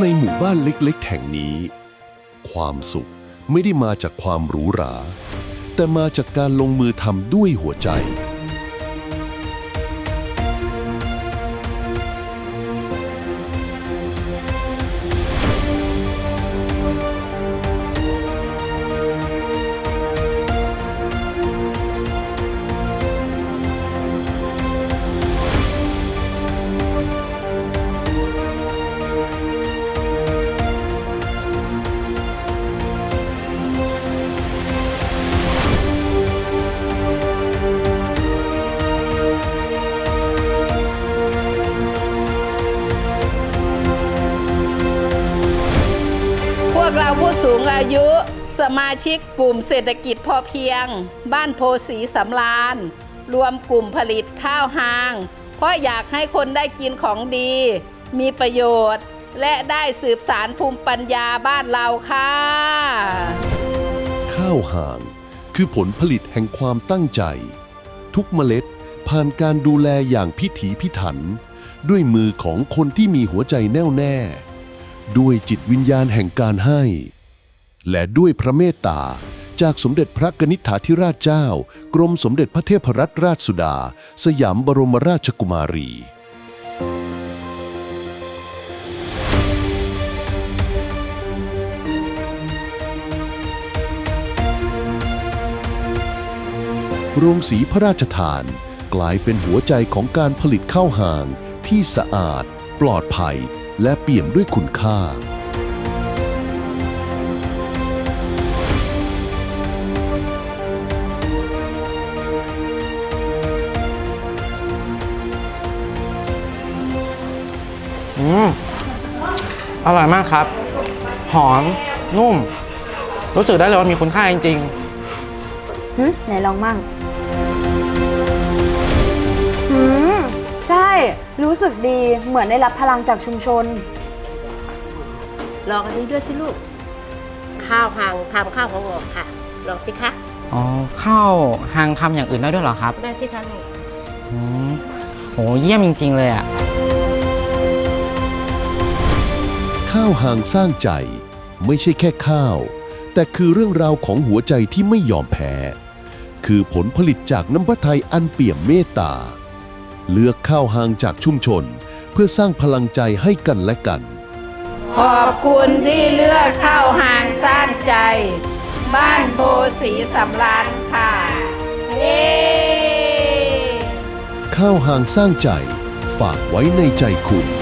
ในหมู่บ้านเล็กๆ แห่งนี้ ความสุขไม่ได้มาจากความหรูหรา แต่มาจากการลงมือทำด้วยหัวใจ วกเราผู้สูงอายุ สมาชิกกลุ่มเศรษฐกิจพอเพียง บ้านโพสีสำราญรวมกลุ่มผลิตข้าวหาง เพราะอยากให้คนได้กินของดี มีประโยชน์ และได้สืบสารภูมิปัญญาบ้านเราค่ะ ข้าวหางคือผลผลิตแห่งความตั้งใจ ทุกเมล็ดผ่านการดูแลอย่างพิถีพิถัน ด้วยมือของคนที่มีหัวใจแน่วแน่ ด้วยจิตวิญญาณแห่งการให้ และด้วยพระเมตตา จากสมเด็จพระกนิษฐาธิราชเจ้า กรมสมเด็จพระเทพรัตนราชสุดา สยามบรมราชกุมารีโรงสีพระราชทาน กลายเป็นหัวใจของการผลิตข้าวหางที่สะอาด ปลอดภัย และเปี่ยมด้วยคุณค่า อืม อร่อยมากครับ หอม นุ่ม รู้สึกได้เลยว่ามีคุณค่าจริงหึไหนลองมั่งหืมใช่ รู้สึกดีเหมือนได้รับพลังจากชุมชน ลองอันนี้ด้วยสิลูก ข้าวหางทำข้าวของหอกค่ะ ลองสิคะๆอ๋อข้าวหางทำอย่างอื่นได้ด้วยเหรอครับได้สิคะลูกอืมโหเยี่ยมจริง ๆ เลยอะ ข้าวหางสร้างใจ ไม่ใช่แค่ข้าว แต่คือเรื่องราวของหัวใจที่ไม่ยอมแพ้ คือผลผลิตจากน้ำพระทัยอันเปี่ยมเมตตา เลือกข้าวหางจากชุมชน เพื่อสร้างพลังใจให้กันและกัน ขอบคุณที่เลือกเข้าหางสร้างใจ บ้านโพสีสำราญค่ะเย้ข้าวหางสร้างใจ ฝากไว้ในใจคุณ